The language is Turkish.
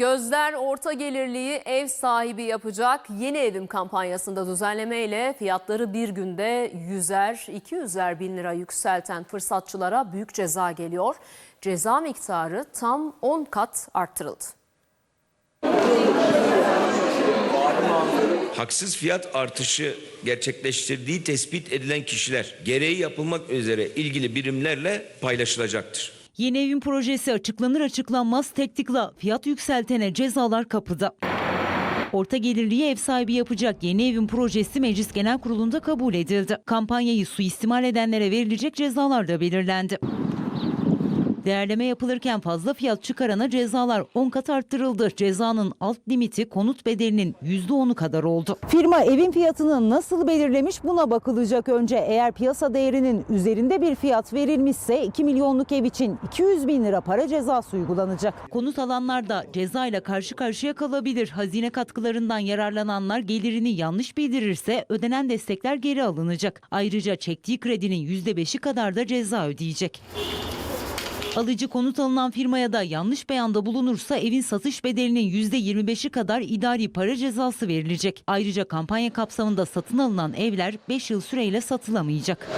Gözler orta gelirliği ev sahibi yapacak yeni evim kampanyasında düzenlemeyle fiyatları bir günde 100'er 200'er bin lira yükselten fırsatçılara büyük ceza geliyor. Ceza miktarı tam 10 kat arttırıldı. haksız fiyat artışı gerçekleştirdiği tespit edilen kişiler gereği yapılmak üzere ilgili birimlerle paylaşılacaktır. Yeni evin projesi açıklanır açıklanmaz tek tıkla fiyat yükseltene cezalar kapıda. Orta gelirliği ev sahibi yapacak yeni evin projesi Meclis Genel Kurulu'nda kabul edildi. Kampanyayı suistimal edenlere verilecek cezalar da belirlendi. Değerleme yapılırken fazla fiyat çıkarana cezalar 10 kat arttırıldı. Cezanın alt limiti konut bedelinin %10'u kadar oldu. Firma evin fiyatını nasıl belirlemiş buna bakılacak önce. Eğer piyasa değerinin üzerinde bir fiyat verilmişse 2 milyonluk ev için 200 bin lira para cezası uygulanacak. Konut alanlar da cezayla karşı karşıya kalabilir. Hazine katkılarından yararlananlar gelirini yanlış bildirirse ödenen destekler geri alınacak. Ayrıca çektiği kredinin %5'i kadar da ceza ödeyecek. Alıcı konut alınan firmaya da yanlış beyanda bulunursa evin satış bedelinin %25'i kadar idari para cezası verilecek. Ayrıca kampanya kapsamında satın alınan evler 5 yıl süreyle satılamayacak.